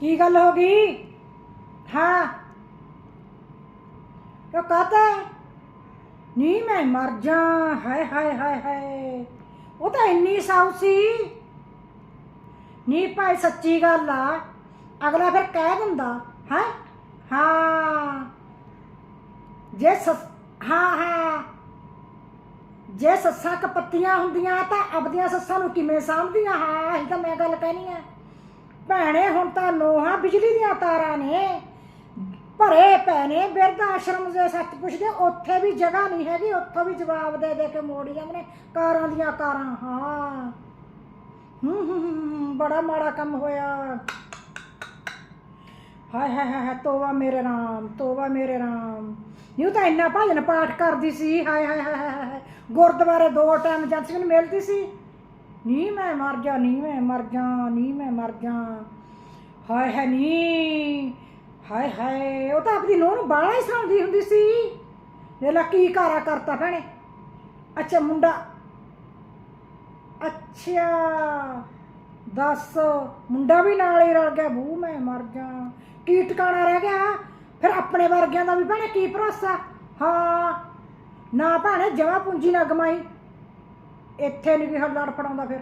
ਕੀ ਗੱਲ ਹੋ ਗਈ? ਹਾਂ। ਕਿਉਂ ਕਹਤਾ? ਨਹੀਂ, ਮੈਂ ਮਰ ਜਾ ਹਾਏ ਹਾਏ ਹਾਏ ਹਾਏ। ਉਹ ਤਾਂ ਇੰਨੀ ਸਾਊ ਸੀ। ਨਹੀਂ ਭਾਈ, ਸੱਚੀ ਗੱਲ ਆ। ਅਗਲਾ ਫਿਰ ਕਹਿ ਦਿੰਦਾ, ਹੈ? ਹਾਂ। ਜੇ ਸੱਸ, ਹਾਂ ਹਾਂ। ਜੇ ਸੱਸਾਂ ਕਪੱਤੀਆਂ ਹੁੰਦੀਆਂ ਤਾਂ ਆਪਦੀਆਂ ਸੱਸਾਂ ਨੂੰ ਕਿਵੇਂ ਸਾਂਭਦੀਆਂ? ਹਾਂ, ਇਹ ਤਾਂ ਮੈਂ ਗੱਲ ਕਹਿਣੀ ਆ। ਭੈਣੇ ਹੁਣ ਤਾਂ ਲੋਹਾ ਬਿਜਲੀ ਦੀਆਂ ਤਾਰਾਂ ਨੇ। ਭਰੇ ਪੈ ਬਿਰਧ ਆਸ਼ਰਮ ਦੇ ਸੱਚ ਪੁੱਛਦੇ ਉੱਥੇ ਵੀ ਜਗ੍ਹਾ ਨਹੀਂ ਹੈਗੀ ਉੱਥੋਂ ਵੀ ਜਵਾਬ ਦੇ ਦੇ ਕੇ ਮੋੜੀ ਜਾਂਦੇ ਨੇ ਕਾਰਾਂ ਦੀਆਂ ਕਾਰਾਂ ਹਾਂ। ਹੂੰ ਹੂੰ ਹੂੰ, ਹੂੰ ਬੜਾ ਮਾੜਾ ਕੰਮ ਹੋਇਆ। ਹਾਏ ਹਾਏ ਹਾਏ ਤੋਬਾ ਮੇਰੇ ਰਾਮ ਤੋਬਾ ਮੇਰੇ ਰਾਮ। ਨਿਉ ਤਾਂ ਇੰਨਾ ਭਜਨ ਪਾਠ ਕਰਦੀ ਸੀ ਹਾਏ ਹਾਏ ਹਾਏ ਗੁਰਦੁਆਰੇ ਦੋ ਟਾਈਮ ਜੰਤ ਸਿੰਘ ਨੂੰ ਮਿਲਦੀ ਸੀ। ਨੀ ਮੈਂ ਮਰ ਜਾ, ਨੀ ਮੈਂ ਮਰ ਜਾ, ਨੀ ਮੈਂ ਮਰ ਜਾ। ਹਾਏ ਹਾਏ ਨੀ, ਹਾਏ ਹਾਏ, ਉਹ ਤਾਂ ਆਪਣੀ ਨੂੰਹ ਨੂੰ ਬਾਹਲਾ ਹੀ ਸਾਂਭਦੀ ਹੁੰਦੀ ਸੀ। ਇਹ ਲਾ ਕੀ ਕਾਰਾ ਕਰਤਾ ਭੈਣੇ। ਅੱਛਾ ਮੁੰਡਾ। ਅੱਛਾ, ਦੱਸ, ਮੁੰਡਾ ਵੀ ਨਾਲ ਹੀ ਰਲ ਗਿਆ ਬੂ ਮੈਂ ਮਰ ਜਾ। ਕੀ ਟਿਕਾਣਾ ਰਹਿ ਗਿਆ? ਫਿਰ ਆਪਣੇ ਵਰਗਿਆਂ ਦਾ ਵੀ ਭੈਣੇ ਕੀ ਭਰੋਸਾ? ਹਾਂ। ਨਾ ਭੈਣੇ ਜਮਾ ਪੂੰਜੀ ਨਾ ਕਮਾਈ। ਇੱਥੇ ਨਹੀਂ ਵੀ ਲੜ ਫੜਾਉਂਦਾ ਫਿਰ।